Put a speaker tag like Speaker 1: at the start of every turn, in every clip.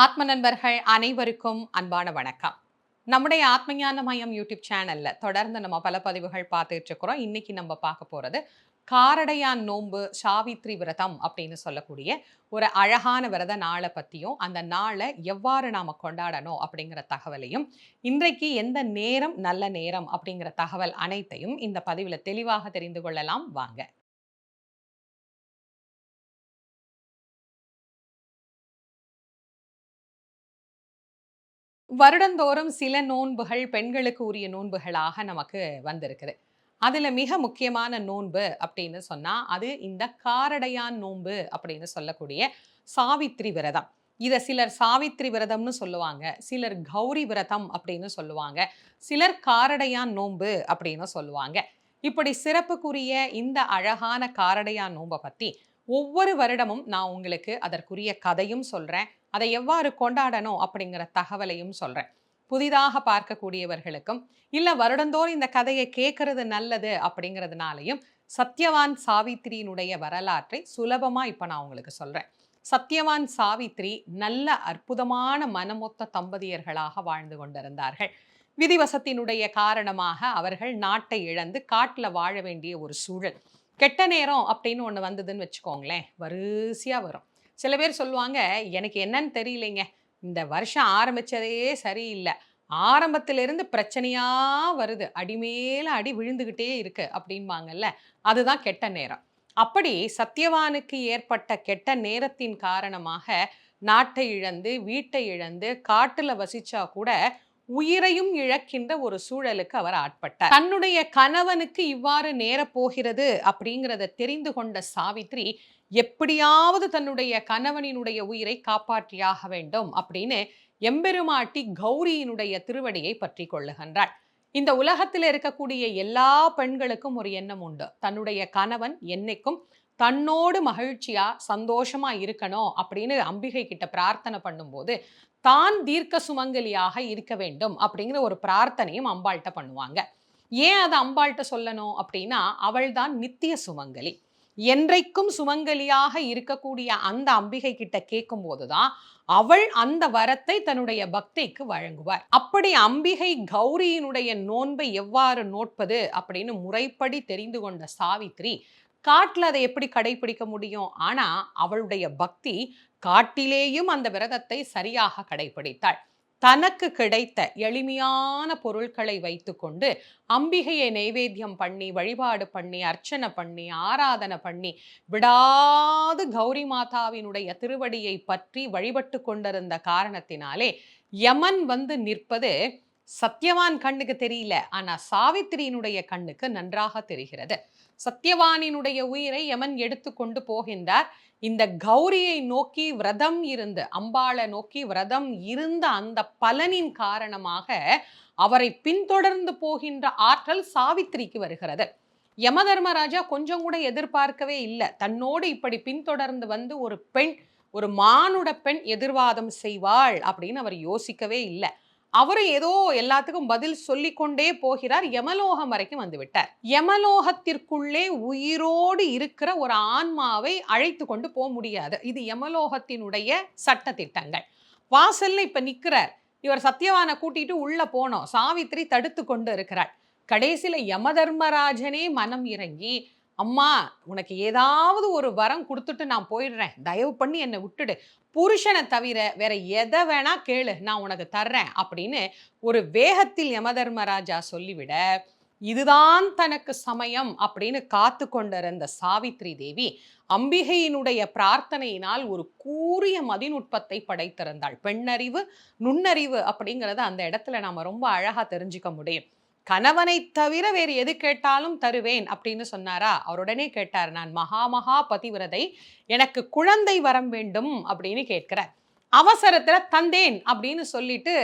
Speaker 1: ஆத்ம நண்பர்கள் அனைவருக்கும் அன்பான வணக்கம். நம்முடைய ஆத்மஞான மயம் யூடியூப் சேனல்ல தொடர்ந்து நம்ம பல பதிவுகள் பார்த்துட்டு இருக்கிறோம். இன்னைக்கு நம்ம பார்க்க போறது காரடையான் நோன்பு சாவித்ரி விரதம் அப்படின்னு சொல்லக்கூடிய ஒரு அழகான விரத நாளை பற்றியும் அந்த நாளை எவ்வாறு நாம் கொண்டாடணும் அப்படிங்கிற தகவலையும் இன்றைக்கு எந்த நேரம் நல்ல நேரம் அப்படிங்கிற தகவல் அனைத்தையும் இந்த பதிவில் தெளிவாக தெரிந்து கொள்ளலாம். வாங்க. வருடந்தோறும் சில நோன்புகள் பெண்களுக்கு உரிய நோன்புகளாக நமக்கு வந்திருக்குது. அதில் மிக முக்கியமான நோன்பு அப்படின்னு சொன்னால் அது இந்த காரடையான் நோன்பு அப்படின்னு சொல்லக்கூடிய சாவித்ரி விரதம். இதை சிலர் சாவித்ரி விரதம்னு சொல்லுவாங்க சிலர் கௌரி விரதம் அப்படின்னு சொல்லுவாங்க சிலர் காரடையான் நோன்பு அப்படின்னு சொல்லுவாங்க. இப்படி சிறப்புக்குரிய இந்த அழகான காரடையான் நோன்பை பற்றி ஒவ்வொரு வருடமும் நான் உங்களுக்கு அதற்குரிய கதையும் சொல்கிறேன் அதை எவ்வாறு கொண்டாடணும் அப்படிங்கிற தகவலையும் சொல்கிறேன் புதிதாக பார்க்கக்கூடியவர்களுக்கும் இல்லை வருடந்தோறும் இந்த கதையை கேட்கறது நல்லது அப்படிங்கிறதுனாலையும் சத்யவான் சாவித்திரியினுடைய வரலாற்றை சுலபமாக இப்போ நான் உங்களுக்கு சொல்கிறேன் சத்யவான் சாவித்ரி நல்ல அற்புதமான மனமொத்த தம்பதியர்களாக வாழ்ந்து கொண்டிருந்தார்கள். விதிவசத்தினுடைய காரணமாக அவர்கள் நாட்டை இழந்து காட்டில் வாழ வேண்டிய ஒரு சூழல். கெட்ட நேரம் அப்படின்னு ஒன்று வந்ததுன்னு வச்சுக்கோங்களேன் வரிசையாக வரும். சில பேர் சொல்லுவாங்க எனக்கு என்னன்னு தெரியலைங்க. இந்த வருஷம் ஆரம்பிச்சதே சரியில்லை. ஆரம்பத்திலிருந்து பிரச்சனையாக வருது. அடிமேல அடி விழுந்துக்கிட்டே இருக்கு அப்படின்பாங்கல்ல அதுதான் கெட்ட நேரம். அப்படி சத்யவானுக்கு ஏற்பட்ட கெட்ட நேரத்தின் காரணமாக நாட்டை இழந்து வீட்டை இழந்து காட்டில் வசிச்சா கூட உயிரையும் இழக்கின்ற ஒரு சூழலுக்கு அவர் ஆட்பட்டார். தன்னுடைய கணவனுக்கு இவ்வாறு நேரப்போகிறது அப்படிங்கிறத தெரிந்து கொண்ட சாவித்ரி எப்படியாவது தன்னுடைய கணவனினுடைய உயிரை காப்பாற்றியாக வேண்டும் அப்படின்னு எம்பெருமாட்டி கௌரியினுடைய திருவடியை பற்றி கொள்ளுகின்றாள். இந்த உலகத்தில் இருக்கக்கூடிய எல்லா பெண்களுக்கும் ஒரு எண்ணம் உண்டு. தன்னுடைய கணவன் என்னைக்கும் தன்னோடு மகிழ்ச்சியாக சந்தோஷமாக இருக்கணும் அப்படின்னு அம்பிகை கிட்ட பிரார்த்தனை பண்ணும்போது தான் தீர்க்க சுமங்கலியாக இருக்க வேண்டும் அப்படிங்கிற ஒரு பிரார்த்தனையும் அம்பாள்கிட்ட பண்ணுவாங்க. ஏன் அதை அம்பாள்கிட்ட சொல்லணும் அப்படின்னா அவள் தான் நித்திய சுமங்கலி. என்றைக்கும் சுமங்கலியாக இருக்கக்கூடிய அந்த அம்பிகை கிட்ட கேட்கும் போதுதான் அவள் அந்த வரத்தை தன்னுடைய பக்திக்கு வழங்குவார். அப்படி அம்பிகை கௌரியினுடைய நோன்பை எவ்வாறு நோட்பது அப்படின்னு முறைப்படி தெரிந்து கொண்ட சாவித்ரி காட்டில் அதை எப்படி கடைபிடிக்க முடியும்? ஆனால் அவளுடைய பக்தி காட்டிலேயும் அந்த விரதத்தை சரியாக கடைபிடித்தாள் தனக்கு கிடைத்த எளிமையான பொருட்களை வைத்துக்கொண்டு அம்பிகையை நைவேத்தியம் பண்ணி வழிபாடு பண்ணி அர்ச்சனை பண்ணி ஆராதனை பண்ணி விடாது கௌரி மாதாவினுடைய திருவடியை பற்றி வழிபட்டு கொண்டிருந்த காரணத்தினாலே யமன் வந்து நிற்பது சத்யவான் கண்ணுக்கு தெரியல. ஆனா சாவித்திரியினுடைய கண்ணுக்கு நன்றாக தெரிகிறது. சத்யவானினுடைய உயிரை யமன் எடுத்து கொண்டு போகின்றார். இந்த கௌரியை நோக்கி விரதம் இருந்து அம்பாளை நோக்கி விரதம் இருந்த அந்த பலனின் காரணமாக அவரை பின்தொடர்ந்து போகின்ற ஆற்றல் சாவித்திரிக்கு வருகிறது. யம தர்மராஜா கொஞ்சம் கூட எதிர்பார்க்கவே இல்லை. தன்னோடு இப்படி பின்தொடர்ந்து வந்து ஒரு பெண் ஒரு மானுட பெண் எதிர்வாதம் செய்வாள் அப்படின்னு அவர் யோசிக்கவே இல்லை. அவரும் ஏதோ எல்லாத்துக்கும் பதில் சொல்லிக்கொண்டே போகிறார். யமலோகம் வரைக்கும் வந்து விட்டார். யமலோகத்திற்குள்ளே உயிரோடு இருக்கிற ஒரு ஆன்மாவை அழைத்து கொண்டு போக முடியாது. இது யமலோகத்தினுடைய சட்ட திட்டங்கள் வாசல்ல இப்ப நிக்கிறார். இவர் சத்யவானை கூட்டிட்டு உள்ள போனோம். சாவித்திரி தடுத்து கொண்டு இருக்கிறாள். கடைசியில யம தர்மராஜனே மனம் இறங்கி அம்மா உனக்கு ஏதாவது ஒரு வரம் கொடுத்துட்டு நான் போயிடுறேன். தயவு பண்ணி என்னை விட்டுடு. புருஷனை தவிர வேற எதை வேணா கேளு நான் உனக்கு தர்றேன் அப்படின்னு ஒரு வேகத்தில் யமதர்மராஜா சொல்லிவிட இதுதான் தனக்கு சமயம் அப்படின்னு காத்து கொண்டிருந்த சாவித்ரி தேவி அம்பிகையினுடைய பிரார்த்தனையினால் ஒரு கூறிய மதிநுட்பத்தை படைத்திருந்தாள். பெண்ணறிவு நுண்ணறிவு அப்படிங்கிறத அந்த இடத்துல நாம் ரொம்ப அழகாக தெரிஞ்சுக்க முடியும். கணவனை தவிர வேறு எது கேட்டாலும் தருவேன் அப்படின்னு சொன்னாரா? அவர் உடனே கேட்டார் நான் மகா மகா பதிவிரதை எனக்கு குழந்தை வரம் வேண்டும் அப்படின்னு கேட்கிறார். அவசரத்துல தந்தேன் அப்படின்னு சொல்லிட்டு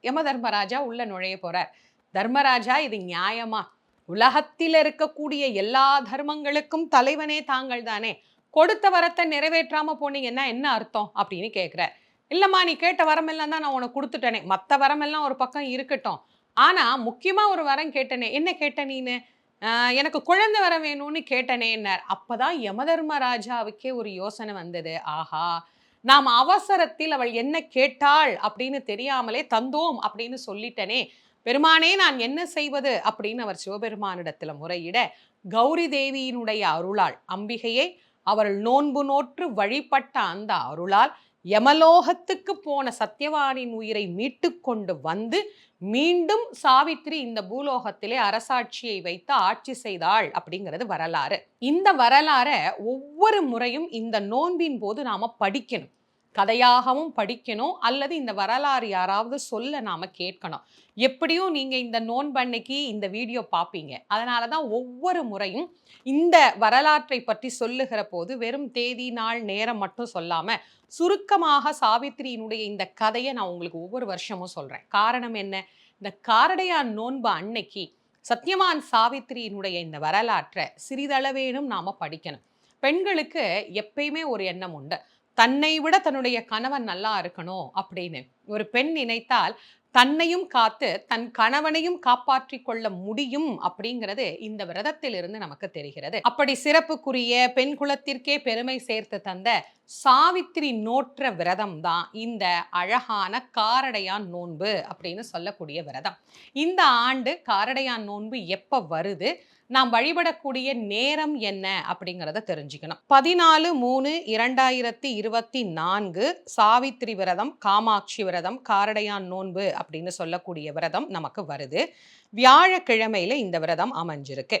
Speaker 1: யம தர்மராஜா உள்ள நுழைய போறார். தர்மராஜா இது நியாயமா? உலகத்தில் இருக்கக்கூடிய எல்லா தர்மங்களுக்கும் தலைவனே தாங்கள் தானே? கொடுத்த வரத்தை நிறைவேற்றாம போனீங்கன்னா என்ன அர்த்தம்? அப்படின்னு கேட்கிறார். இல்லைம்மா நீ கேட்ட வரமெல்லாம் தான் நான் உனக்கு கொடுத்துட்டேனே. மற்ற வரமெல்லாம் ஒரு பக்கம் இருக்கட்டும். ஆனால் முக்கியமாக ஒரு வரம் கேட்டனே என்ன கேட்ட நீனு? எனக்கு குழந்தை வர வேணும்னு கேட்டனேன்னார் அப்பதான் யமதர்மராஜாவுக்கே ஒரு யோசனை வந்தது. ஆஹா நாம் அவசரத்தில் அவள் என்ன கேட்டாள்? அப்படின்னு தெரியாமலே தந்தோம் அப்படின்னு சொல்லிட்டனே. பெருமானே நான் என்ன செய்வது? அப்படின்னு அவர் சிவபெருமானிடத்தில் முறையிட கௌரி தேவியினுடைய அருளால் அம்பிகையை அவள் நோன்பு நோற்று வழிபட்ட அந்த அருளால் யமலோகத்துக்கு போன சத்தியவானின் உயிரை மீட்டு கொண்டு வந்து மீண்டும் சாவித்ரி இந்த பூலோகத்திலே அரசாட்சியை வைத்து ஆட்சி செய்தாள் அப்படிங்கிறது வரலாறு. இந்த வரலாறை ஒவ்வொரு முறையும் இந்த நோன்பின் போது நாம படிக்கணும். கதையாகவும் படிக்கணும் அல்லது இந்த வரலாறு யாராவது சொல்ல நாம் கேட்கணும். எப்படியும் நீங்கள் இந்த நோன்பன்னைக்கு இந்த வீடியோ பார்ப்பீங்க அதனால தான் ஒவ்வொரு முறையும் இந்த வரலாற்றை பற்றி சொல்லுகிற போது வெறும் தேதி நாள் நேரம் மட்டும் சொல்லாமல் சுருக்கமாக சாவித்திரியினுடைய இந்த கதையை நான் உங்களுக்கு ஒவ்வொரு வருஷமும் சொல்கிறேன் காரணம் என்ன? இந்த காரடையான் நோன்பு அன்னைக்கு சத்யவான் சாவித்திரியினுடைய இந்த வரலாற்றை சிறிதளவேனும் நாம் படிக்கணும். பெண்களுக்கு எப்பயுமே ஒரு எண்ணம் உண்டு. தன்னை விட தன்னுடைய கணவன் நல்லா இருக்கணும் அப்படின்னு. ஒரு பெண் நினைத்தால் தன்னையும் காத்து தன் கணவனையும் காப்பாற்றி கொள்ள முடியும் அப்படிங்கிறது இந்த விரதத்திலிருந்து நமக்கு தெரிகிறது. அப்படி சிறப்புக்குரிய பெண் குலத்திற்கே பெருமை சேர்த்து தந்த சாவித்திரி நோற்ற விரதம் தான் இந்த அழகான காரடையான் நோன்பு அப்படின்னு சொல்லக்கூடிய விரதம். இந்த ஆண்டு காரடையான் நோன்பு எப்ப வருது? நாம் வழிபடக்கூடிய நேரம் என்ன அப்படிங்கிறத தெரிஞ்சுக்கணும். பதினாலு மூணு இரண்டாயிரத்தி இருபத்தி நான்கு சாவித்திரி விரதம் காமாட்சி விரதம் காரடையான் நோன்பு அப்படின்னு சொல்லக்கூடிய விரதம் நமக்கு வருது. வியாழக்கிழமையில இந்த விரதம் அமைஞ்சிருக்கு.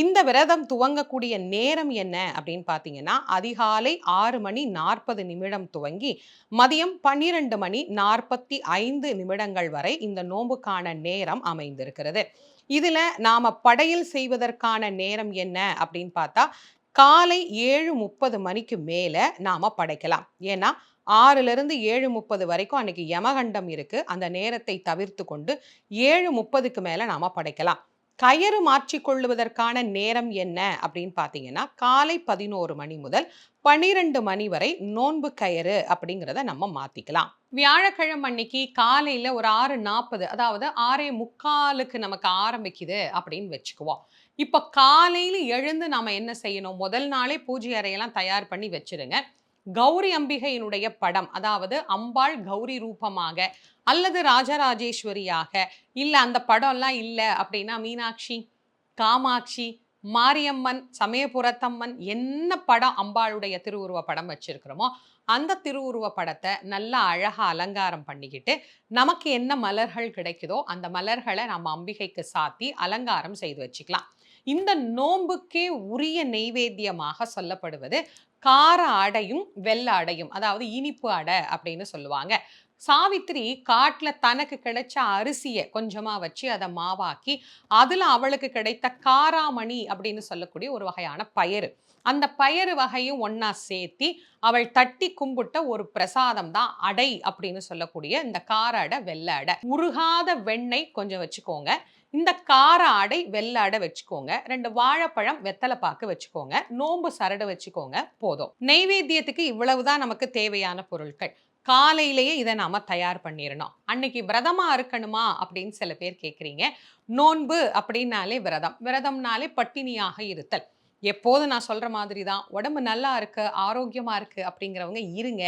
Speaker 1: இந்த விரதம் துவங்கக்கூடிய நேரம் என்ன அப்படின்னு பார்த்தீங்கன்னா அதிகாலை ஆறு மணி நாற்பது நிமிடம் துவங்கி மதியம் பன்னிரண்டு மணி நாற்பத்தி ஐந்து நிமிடங்கள் வரை இந்த நோன்புக்கான நேரம் அமைந்திருக்கிறது. இதில் நாம் படையல் செய்வதற்கான நேரம் என்ன அப்படின்னு பார்த்தா காலை ஏழு முப்பது மணிக்கு மேலே நாம் படைக்கலாம். ஏன்னா ஆறுலேருந்து ஏழு முப்பது வரைக்கும் அன்றைக்கி யமகண்டம் இருக்குது அந்த நேரத்தை தவிர்த்து கொண்டு ஏழு முப்பதுக்கு மேலே நாம் படைக்கலாம். கயறு மாற்றிக்கொள்ளுவதற்கான நேரம் என்ன அப்படின்னு பார்த்தீங்கன்னா காலை பதினோரு மணி முதல் பன்னிரெண்டு மணி வரை நோன்பு கயிறு அப்படிங்கிறத நம்ம மாத்திக்கலாம். வியாழக்கிழமை அன்னைக்கு காலையில் ஒரு ஆறு நாற்பது அதாவது ஆறே முக்காலுக்கு நமக்கு ஆரம்பிக்குது அப்படின்னு வச்சுக்குவோம். இப்போ காலையில் எழுந்து நாம என்ன செய்யணும்? முதல் நாளே பூஜை அறையெல்லாம் தயார் பண்ணி வச்சுருங்க. கௌரி அம்பிகையினுடைய படம் அதாவது அம்பாள் கௌரி ரூபமாக அல்லது ராஜராஜேஸ்வரியாக இல்லை அந்த படம்லாம் இல்லை அப்படின்னா மீனாட்சி காமாட்சி மாரியம்மன் சமயபுரத்தம்மன் என்ன படம் அம்பாளுடைய திருவுருவ படம் வச்சிருக்கிறோமோ அந்த திருவுருவ படத்தை நல்லா அழகாக அலங்காரம் பண்ணிக்கிட்டு நமக்கு என்ன மலர்கள் கிடைக்குதோ அந்த மலர்களை நம்ம அம்பிகைக்கு சாத்தி அலங்காரம் செய்து வச்சுக்கலாம். இந்த நோன்புக்கே உரிய நெய்வேத்தியமாக சொல்லப்படுவது கார அடையும் வெள்ள அடையும் அதாவது இனிப்பு அடை அப்படின்னு சொல்லுவாங்க. சாவித்திரி காட்டுல தனக்கு கிடைச்ச அரிசியை கொஞ்சமா வச்சு அதை மாவாக்கி அதுல அவளுக்கு கிடைத்த காராமணி அப்படின்னு சொல்லக்கூடிய ஒரு வகையான பயறு. அந்த பயறு வகையும் ஒன்னா சேர்த்தி அவள் தட்டி கும்பிட்ட ஒரு பிரசாதம் தான் அடை அப்படின்னு சொல்லக்கூடிய இந்த கார அடை வெள்ளை அடை. உருகாத வெண்ணெய் கொஞ்சம் வச்சுக்கோங்க. இந்த கார அடை வெள்ளை அடை வச்சுக்கோங்க. ரெண்டு வாழைப்பழம் வெத்தலை பாக்கு வச்சுக்கோங்க. நோம்பு சரடு வச்சுக்கோங்க. போதும். நெய்வேத்தியத்துக்கு இவ்வளவுதான் நமக்கு தேவையான பொருட்கள். காலையிலேயே இதை நாம தயார் பண்ணிடணும் அன்னைக்கு விரதமா இருக்கணுமா? அப்படின்னு சில பேர் கேட்குறீங்க நோன்பு அப்படின்னாலே விரதம். விரதம்னாலே பட்டினியாக இருத்தல். எப்போதும் நான் சொல்ற மாதிரி தான் உடம்பு நல்லா இருக்கு ஆரோக்கியமா இருக்கு அப்படிங்கிறவங்க இருங்க.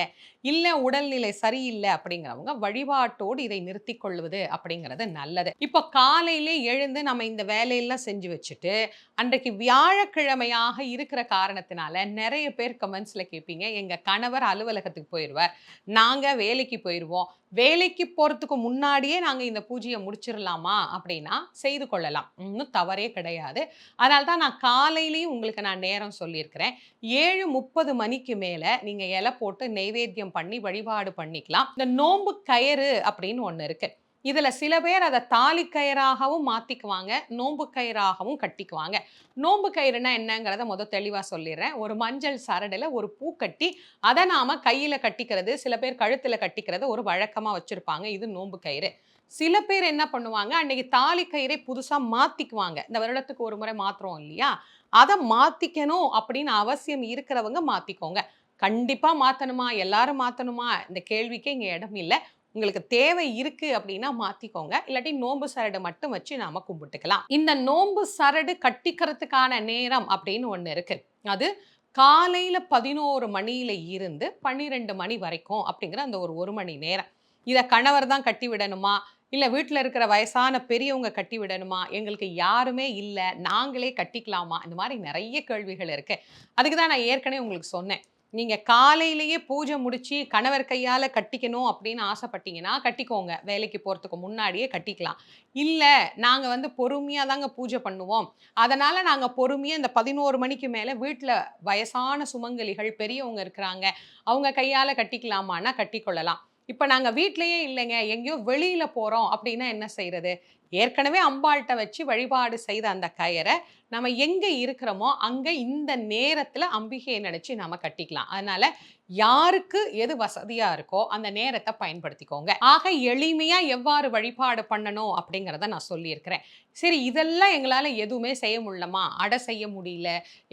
Speaker 1: இல்லை உடல்நிலை சரியில்லை அப்படிங்கிறவங்க வழிபாட்டோடு இதை நிறுத்தி கொள்வது அப்படிங்கிறது நல்லது. இப்போ காலையிலே எழுந்து நம்ம இந்த வேலையெல்லாம் செஞ்சு வச்சுட்டு அன்றைக்கு வியாழக்கிழமையாக இருக்கிற காரணத்தினால நிறைய பேர் கமெண்ட்ஸ்ல கேட்பீங்க எங்க கணவர் அலுவலகத்துக்கு போயிடுவார் நாங்க வேலைக்கு போயிடுவோம் வேலைக்கு போறதுக்கு முன்னாடியே நாங்க இந்த பூஜையை முடிச்சிடலாமா அப்படின்னா செய்து கொள்ளலாம். இன்னும் தவறே கிடையாது. அதனால தான் நான் காலையிலேயும் உங்களுக்கு நான் நேரம் சொல்லியிருக்கிறேன். ஏழு முப்பது மணிக்கு மேலே நீங்க இலை போட்டு நெய்வேத்தியம் பண்ணி வழிபாடு பண்ணிக்கலாம். இந்த நோம்பு கயிறு அப்படின்னு ஒன்று இருக்கு. இதுல சில பேர் அதை தாலி கயிறாகவும் மாத்திக்குவாங்க நோம்பு கயிறாகவும் கட்டிக்குவாங்க. நோன்பு கயிறுனா என்னங்கிறத முத தெளிவா சொல்லிடுறேன். ஒரு மஞ்சள் சரடில் ஒரு பூ கட்டி அதை நாம கையில கட்டிக்கிறது சில பேர் கழுத்தில் கட்டிக்கிறது ஒரு வழக்கமா வச்சிருப்பாங்க. இது நோன்பு கயிறு. சில பேர் என்ன பண்ணுவாங்க அன்னைக்கு தாலி கயிறை புதுசா மாத்திக்குவாங்க. இந்த வருடத்துக்கு ஒரு முறை மாத்துறோம் இல்லையா? அதை மாத்திக்கணும் அப்படின்னு அவசியம் இருக்கிறவங்க மாத்திக்கோங்க. கண்டிப்பா மாத்தணுமா? எல்லாரும் மாத்தணுமா? இந்த கேள்விக்கே இங்க இடம் இல்லை. உங்களுக்கு தேவை இருக்கு அப்படின்னா மாத்திக்கோங்க. இல்லாட்டி நோம்பு சரடு மட்டும் வச்சு நாம கும்பிட்டுக்கலாம். இந்த நோம்பு சரடு கட்டிக்கிறதுக்கான நேரம் அப்படின்னு ஒண்ணு இருக்கு. அது காலையில பதினோரு மணியில இருந்து பன்னிரெண்டு மணி வரைக்கும் அப்படிங்கிற அந்த ஒரு ஒரு மணி நேரம். இதை கணவர் தான் கட்டி விடணுமா? இல்லை வீட்டில் இருக்கிற வயசான பெரியவங்க கட்டி விடணுமா? எங்களுக்கு யாருமே இல்லை. நாங்களே கட்டிக்கலாமா? இந்த மாதிரி நிறைய கேள்விகள் இருக்கு. அதுக்கு தான் நான் ஏற்கனவே உங்களுக்கு சொன்னேன். நீங்கள் காலையிலேயே பூஜை முடிச்சு கணவர் கையால் கட்டிக்கணும் அப்படின்னு ஆசைப்பட்டீங்கன்னா கட்டிக்கோங்க. வேலைக்கு போகிறதுக்கு முன்னாடியே கட்டிக்கலாம். இல்லை நாங்கள் வந்து பொறுமையாக தாங்க பூஜை பண்ணுவோம். அதனால் நாங்கள் பொறுமையாக இந்த பதினோரு மணிக்கு மேலே வீட்டில் வயசான சுமங்கலிகள் பெரியவங்க இருக்கிறாங்க. அவங்க கையால் கட்டிக்கலாமான்னா கட்டிக்கொள்ளலாம். இப்போ நாங்கள் வீட்லேயே இல்லைங்க எங்கேயோ வெளியில் போகிறோம் அப்படின்னா என்ன செய்கிறது ஏற்கனவே அம்பாள்கிட்ட வச்சு வழிபாடு செய்த அந்த கயரை நம்ம எங்கே இருக்கிறோமோ அங்கே இந்த நேரத்தில் அம்பிகையை நினச்சி நம்ம கட்டிக்கலாம். அதனால் யாருக்கு எது வசதியாக இருக்கோ அந்த நேரத்தை பயன்படுத்திக்கோங்க. ஆக எளிமையாக எவ்வாறு வழிபாடு பண்ணணும் அப்படிங்கிறத நான் சொல்லியிருக்கிறேன். சரி இதெல்லாம் எங்களால் எதுவுமே செய்ய முடியலமா? அடை செய்ய முடியல.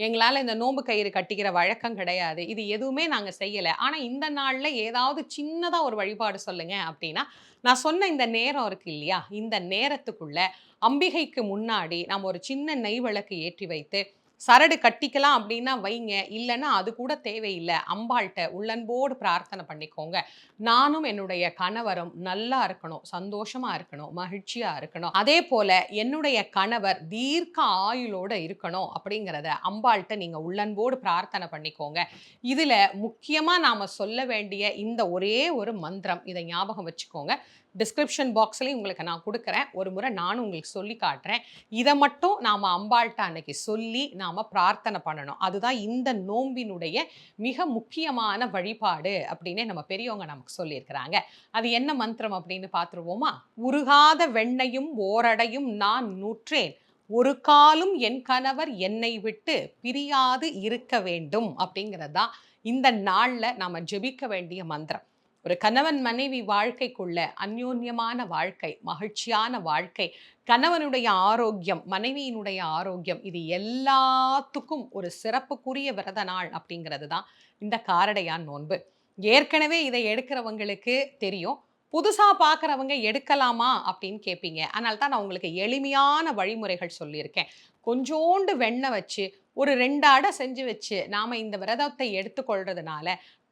Speaker 1: எங்களால் இந்த நோம்பு கயிறு கட்டிக்கிற வழக்கம் கிடையாது. இது எதுவுமே நாங்கள் செய்யலை. ஆனால் இந்த நாளில் ஏதாவது சின்னதாக ஒரு வழிபாடு சொல்லுங்கள் அப்படின்னா நான் சொன்ன இந்த நேரம் இருக்கு இல்லையா? இந்த நேரத்துக்குள்ள அம்பிகைக்கு முன்னாடி நாம் ஒரு சின்ன நெய் விளக்கு ஏற்றி வைத்து சரடு கட்டிக்கலாம் அப்படின்னா வைங்க. இல்லைன்னா அது கூட தேவையில்லை. அம்பாள்கிட்ட உள்ளன்போடு பிரார்த்தனை பண்ணிக்கோங்க. நானும் என்னுடைய கணவரும் நல்லா இருக்கணும். சந்தோஷமா இருக்கணும். மகிழ்ச்சியா இருக்கணும். அதே போல என்னுடைய கணவர் தீர்க்க ஆயுளோட இருக்கணும் அப்படிங்கிறத அம்பாள்கிட்ட நீங்க உள்ளன்போடு பிரார்த்தனை பண்ணிக்கோங்க. இதுல முக்கியமா நாம சொல்ல வேண்டிய இந்த ஒரே ஒரு மந்திரம் இதை ஞாபகம் வச்சுக்கோங்க. டிஸ்கிரிப்ஷன் பாக்ஸ்லேயும் உங்களுக்கு நான் கொடுக்குறேன். ஒரு முறை நானும் உங்களுக்கு சொல்லி காட்டுறேன். இதை மட்டும் நாம் அம்பாள்கிட்ட அன்னைக்கு சொல்லி நாம் பிரார்த்தனை பண்ணணும். அதுதான் இந்த நோம்பினுடைய மிக முக்கியமான வழிபாடு அப்படின்னு நம்ம பெரியவங்க நமக்கு சொல்லியிருக்கிறாங்க. அது என்ன மந்திரம் அப்படின்னு பார்த்துருவோமா? உருகாத வெண்ணையும் ஓரடையும் நான் நூற்றேன். ஒரு காலும் என் கணவர் என்னை விட்டு பிரியாது இருக்க வேண்டும் அப்படிங்கிறது தான் இந்த நாளில் நாம் ஜெபிக்க வேண்டிய மந்திரம். ஒரு கணவன் மனைவி வாழ்க்கைக்குள்ள அந்யோன்யமான வாழ்க்கை மகிழ்ச்சியான வாழ்க்கை கணவனுடைய ஆரோக்கியம் மனைவியினுடைய ஆரோக்கியம் இது எல்லாத்துக்கும் ஒரு சிறப்புக்குரிய விரத நாள் அப்படிங்கிறது தான் இந்த காரடையான் நோன்பு. ஏற்கனவே இதை எடுக்கிறவங்களுக்கு தெரியும். புதுசாக பார்க்குறவங்க எடுக்கலாமா அப்படின்னு கேட்பீங்க அதனால தான் நான் உங்களுக்கு எளிமையான வழிமுறைகள் சொல்லியிருக்கேன். கொஞ்சோண்டு வெண்ணெய் வச்சு ஒரு ரெண்டு அடை செஞ்சு வச்சு நாம் இந்த விரதத்தை எடுத்துக்கொள்றதுனால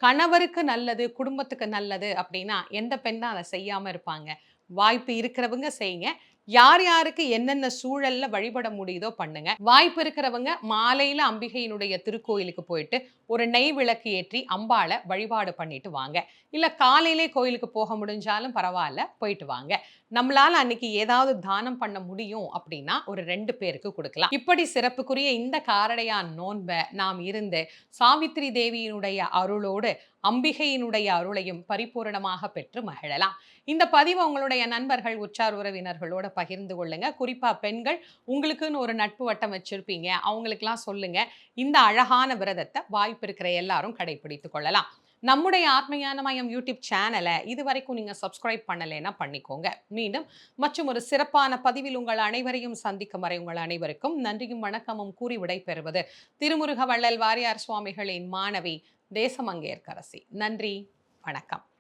Speaker 1: கணவருக்கு நல்லது குடும்பத்துக்கு நல்லது அப்படின்னா எந்த பெண் தான் அதை செய்யாமல் இருப்பாங்க. வாய்ப்பு இருக்கிறவங்க செய்யுங்க. யார் யாருக்கு என்னென்ன சூழல்ல வழிபட முடியுதோ பண்ணுங்க. வாய்ப்பு இருக்கிறவங்க மாலையில அம்பிகையினுடைய திருக்கோயிலுக்கு போயிட்டு ஒரு நெய் விளக்கு ஏற்றி அம்பாளை வழிபாடு பண்ணிட்டு வாங்க. இல்ல காலையிலே கோயிலுக்கு போக முடிஞ்சாலும் பரவாயில்ல போயிட்டு வாங்க. நம்மளால அன்னைக்கு ஏதாவது தானம் பண்ண முடியும் அப்படின்னா ஒரு ரெண்டு பேருக்கு கொடுக்கலாம். இப்படி சிறப்புக்குரிய இந்த காரடையான் நோன்பை நாம் இருந்து சாவித்ரி தேவியினுடைய அருளோடு அம்பிகையினுடைய அருளையும் பரிபூரணமாக பெற்று மகிழலாம். இந்த பதிவு உங்களுடைய நண்பர்கள் உற்றார் உறவினர்களோட பகிர்ந்து கொள்ளுங்க. குறிப்பா பெண்கள் உங்களுக்குன்னு ஒரு நட்பு வட்டம் வச்சிருப்பீங்க. அவங்களுக்கெல்லாம் சொல்லுங்க. இந்த அழகான விரதத்தை வாய்ப்பு இருக்கிற எல்லாரும் கடைபிடித்துக் கொள்ளலாம். நம்முடைய ஆத்மயான மயம் யூடியூப் சேனலை இது வரைக்கும் நீங்கள் சப்ஸ்கிரைப் பண்ணலைன்னா பண்ணிக்கோங்க. மீண்டும் மற்றும் ஒரு சிறப்பான பதிவில் உங்கள் அனைவரையும் சந்திக்கும் வரை உங்கள் அனைவருக்கும் நன்றியும் வணக்கமும் கூறி விடைபெறுவது திருமுருக வள்ளல் வாரியார் சுவாமிகளின் மாணவி தேசமங்கேற்கரசி நன்றி. வணக்கம்.